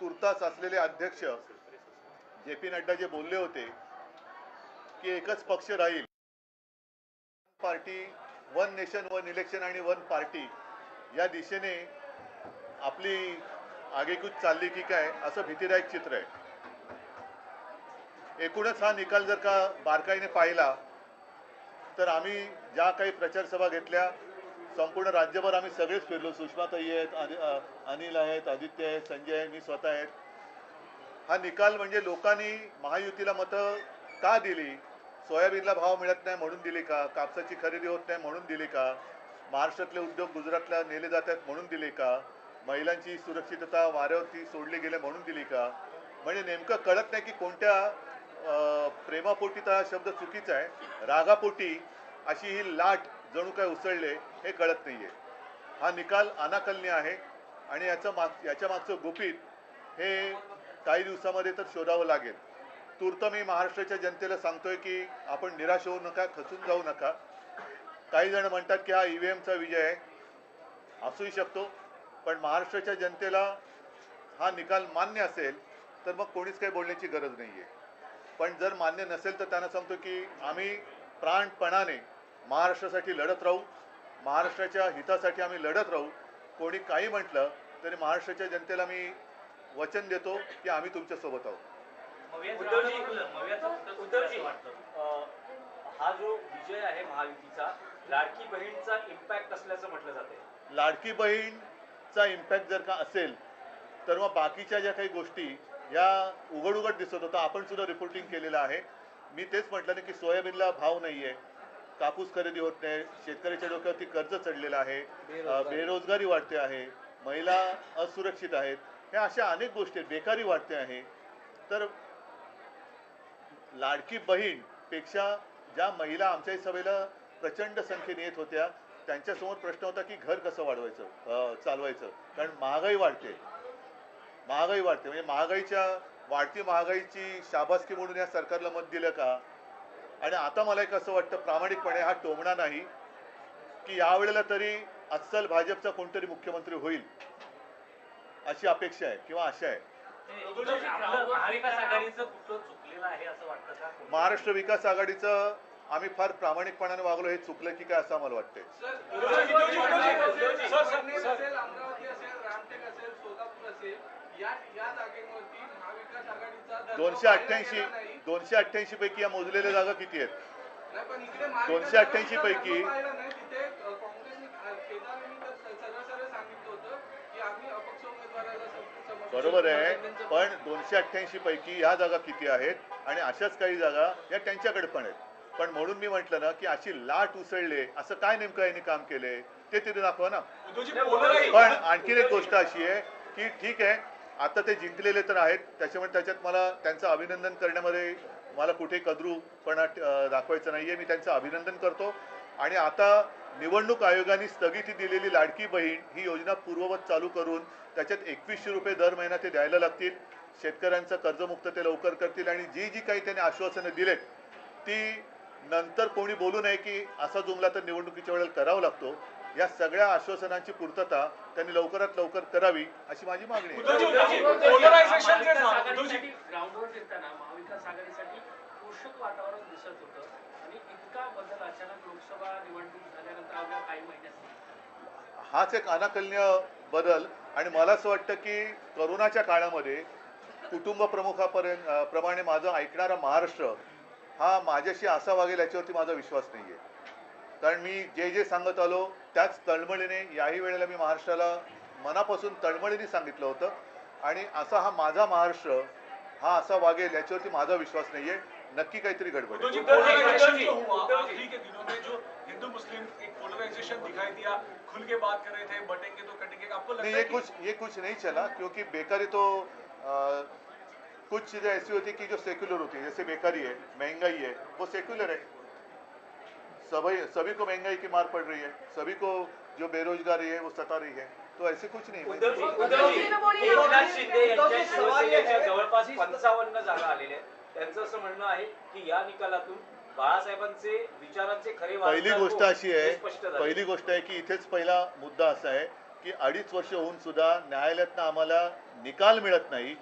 तुर्तास असलेले अध्यक्ष जे पी नड्डा जे बोलले होते की एकच पक्ष राहील. Party one nation one election आणि वन पार्टी या दिशेने आपली आगेकूच चालली की काय असं भीतीदायक चित्र आहे. एकूणच हा निकाल जर का बारकाईने पाहिला तर आम्ही ज्या काही प्रचार सभा घेतल्या संपूर्ण राज्यभर आम्ही सगळेच फिरलो. सुषमाताई आहेत अनिल आहेत आदित्य आहेत संजय आहे मी स्वतः आहेत. हा निकाल म्हणजे लोकांनी महायुतीला मतं का दिली? सोयाबीनला भाव मिळत नाही म्हणून दिली का? कापसाची खरेदी होत नाही म्हणून दिली का? महाराष्ट्रातले उद्योग गुजरातला नेले जात आहेत म्हणून दिले का? महिलांची सुरक्षितता वाऱ्यावरती सोडली गेले म्हणून दिली का? म्हणजे नेमकं कळत नाही की कोणत्या अ, प्रेमापोटी तर हा शब्द चुकीचा आहे. रागापोटी अशी ही लाट जणू काय उसळले हे कळत नाहीये. हा निकाल अनाकलनीय आहे आणि याचं माग याच्या मागचं गुपित हे काही दिवसामध्ये तर शोधावं लागेल. तूर्त मी महाराष्ट्राच्या जनतेला सांगतोय की आपण निराश होऊ नका खचून जाऊ नका. काही जण म्हणतात की हा ई व्ही एमचा विजय आहे. असूही शकतो पण महाराष्ट्राच्या जनतेला हा निकाल मान्य असेल तर मग कोणीच काही बोलण्याची गरज नाही आहे पण जर मान्य नसेल तर त्यांना सांगतो की आम्ही प्राणपणाने महाराष्ट्रासाठी लढत राहू महाराष्ट्राच्या हितासाठी आम्ही लढत राहू कोणी काही म्हटलं तरी महाराष्ट्राच्या जनतेला मी वचन देतो की आम्ही तुमच्यासोबत आहोत. उद्धवजी उद्धवजी. अ, हा जो विजय आहे महायुतीचा लाडकी बहीणचा इम्पॅक्ट असल्याचं म्हटलं जाते लाडकी बहीणचा इम्पॅक्ट जर का असेल तर मग बाकीच्या ज्या काही गोष्टी या उघड उघड दिसत होता आपण सुद्धा रिपोर्टिंग केलेलं आहे. मी तेच म्हटलं ना की सोयाबीनला भाव नाही आहे कापूस खरेदी होत नाही. शेतकऱ्याच्या डोक्यावरती कर्ज चढलेलं आहे. बेरोजगारी. वाढते आहे. महिला असुरक्षित आहेत. ह्या अशा अनेक गोष्टी आहेत. बेकारी वाढते आहे. तर लाडकी बहीणपेक्षा ज्या महिला आमच्या सभेला प्रचंड संख्येने येत होत्या त्यांच्यासमोर प्रश्न होता की घर कसं वाढवायचं? चालवायचं. कारण महागाई वाढते. महागाई वाढते. म्हणजे महागाईच्या वाढती महागाईची शाबासकी म्हणून या सरकारला मत दिलं का? आणि आता मला एक असं वाटतं प्रामाणिकपणे हा टोमणा नाही की यावेळेला तरी अस्सल भाजपचा कोणतरी मुख्यमंत्री होईल अशी अपेक्षा आहे किंवा आशा आहे महाराष्ट्र विकास आघाडीचं आम्ही फार प्रामाणिकपणाने वागलो हे चुकलं की काय असं आम्हाला वाटतंय या जागेवरती दोनशे अठ्ठ्याऐंशी. दोनशे अठ्ठ्याऐंशी पैकी या मोजलेल्या जागा किती आहेत? दोनशे अठ्ठ्याऐंशी पैकी- बरोबर आहे पण दोनशे अठ्ठ्याऐंशी पैकी ह्या जागा किती आहेत? आणि अशाच काही जागा या त्यांच्याकडे पण आहेत. पण म्हणून मी म्हटलं ना की अशी लाट उसळले असं काय नेमकं यांनी काम केले? ते तिथे दाखवा ना. पण आणखीन एक गोष्ट अशी आहे की ठीक आहे आता ते जिंकलेले तर आहेत. त्याच्यामुळे त्याच्यात मला त्यांचं अभिनंदन करण्यामध्ये मला कुठे कद्रूपणा दाखवायचं नाही आहे मी त्यांचं अभिनंदन करतो. आणि आता निवडणूक आयोगाने स्थगिती दिलेली लाडकी बहीण ही योजना पूर्ववत चालू करून त्याच्यात एकवीसशे रुपये दर महिना ते द्यायला लागतील. शेतकऱ्यांचं कर्जमुक्त ते लवकर करतील आणि जी जी काही त्यांनी आश्वासनं दिलेत ती नंतर कोणी बोलू नये की असा जुमला तर निवडणुकीच्या वेळेला करावा लागतो. या सगळ्या आश्वासनांची पूर्तता त्यांनी लवकरात लवकर करावी अशी माझी मागणी आहे. पोलरायझेशन जे आघाडीसाठी ग्राउंडवर फिरताना महाविकास आघाडीसाठी पोषक वातावरण दिसत होतं आणि इतका बदल अचानक लोकसभा निवडणूक झाल्यानंतर अवघ्या काही महिन्यात हाच एक अनाकलनीय बदल आणि मला असं वाटतं की करोनाच्या काळामध्ये कुटुंब प्रमुखापर्यंत प्रमाणे माझं ऐकणारा महाराष्ट्र हा माझ्याशी असा वागेल याच्यावरती माझा विश्वास नाही आहे कारण मी जे जे सांगत आलो त्याच तळमळीने याही वेळेला मी महाराष्ट्राला मनापासून तळमळीने सांगितलं होतं. आणि असा हा माझा महाराष्ट्र हा असा वागेल याच्यावरती माझा विश्वास नाही आहे नक्की काहीतरी गडबड आहे. जो पोलराइजेशन जो हुआ आखिरी के दिनों में जो हिंदू मुस्लिम एक पोलराइजेशन दिखाई दिया खुल के बात कर रहे थे बटेंगे तो कटेंगे आपको नहीं लगता ये है कुछ ये कुछ नहीं चला क्योंकि बेकारी तो अ, कुछ चीज़ें ऐसी होती कि जो सेक्युलर होती है जैसे बेकारी है महंगाई है वो सेक्युलर है। सभी सभी को महंगाई की मार पड़ रही है सभी को जो बेरोजगारी है वो सता रही है। तो ऐसे कुछ नहीं जवळपास पंचावन्न जागा आलेल्या आहेत. त्यांचं असं म्हणणं आहे की या निकालातून बाळासाहेबांचे विचारांचे खरे पहिली गोष्ट अशी हे आहे. पहिली गोष्ट आहे की इथेच पहिला मुद्दा असा आहे की अडीच वर्ष होऊन सुद्धा न्यायालयातनं आम्हाला निकाल मिळत नाही.